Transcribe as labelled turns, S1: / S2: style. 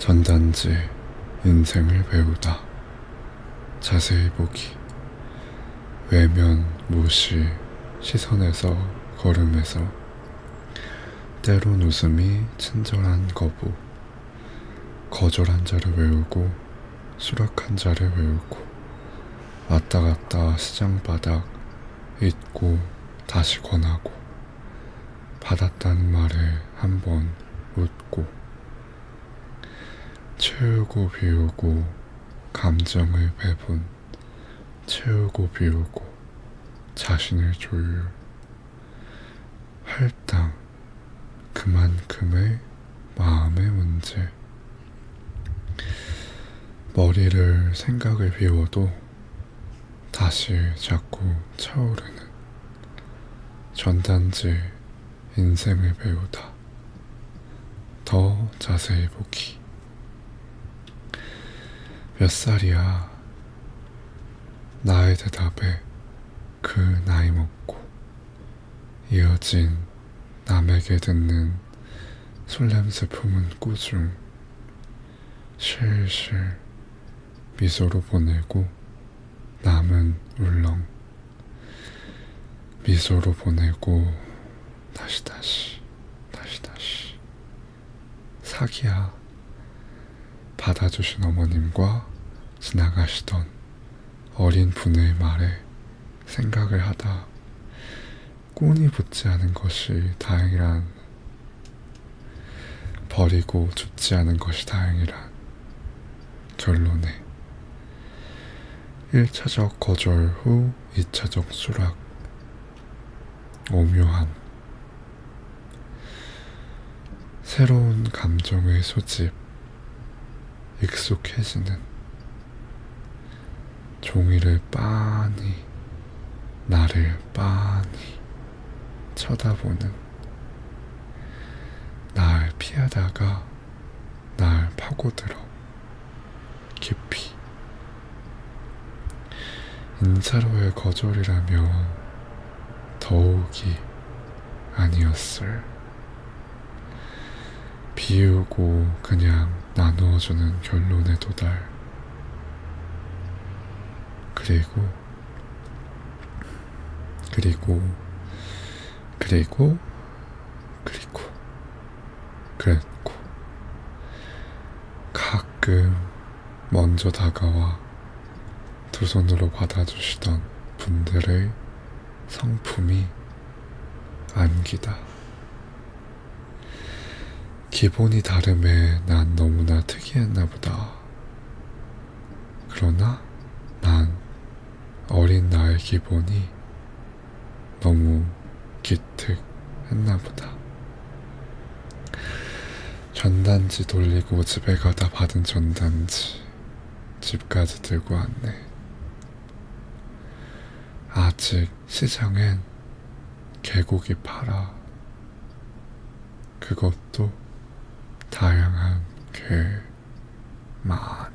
S1: 전단지 인생을 배우다. 자세히 보기. 외면 무시 시선에서 걸음에서. 때론 웃음이 친절한 거부. 거절한 자를 외우고 수락한 자를 외우고. 왔다 갔다 시장 바닥 잊고 다시 권하고. 받았다는 말에 한번 웃고 채우고 비우고 감정을 배분 채우고 비우고 자신을 조율. 할당 그만큼의 마음의 문제. 머리를 생각을 비워도 다시 자꾸 차오르는 전단지 인생을 배우다. 더 자세히 보기 몇 살이야? 나의 대답에 그 나이 먹고 이어진 남에게 듣는 술냄새 품은 꾸중 실실 미소로 보내고 남은 울렁 미소로 보내고 다시 다시 다시 다시 사기야 받아주신 어머님과 지나가시던 어린 분의 말에 생각을 하다 꾼이 붙지 않은 것이 다행이란 버리고 죽지 않은 것이 다행이란 결론에 1차적 거절 후 2차적 수락 오묘함. 새로운 감정의 소집 익숙해지는 종이를 빤히 나를 빤히 쳐다보는 날 피하다가 날 파고들어 깊이 인사로의 거절이라면 더욱이 아니었을. 비우고 그냥 나누어주는 결론에 도달 그리고 그리고 그리고 그리고 그랬고 가끔 먼저 다가와 두 손으로 받아주시던 분들의 성품이 안기다. 기본이 다름에 난 너무나 특이했나 보다. 그러나 난 어린 나의 기본이 너무 기특했나 보다. 전단지 돌리고 집에 가다 받은 전단지 집까지 들고 왔네. 아직 시장엔 개고기 팔아. 그것도 다양한 게 많이.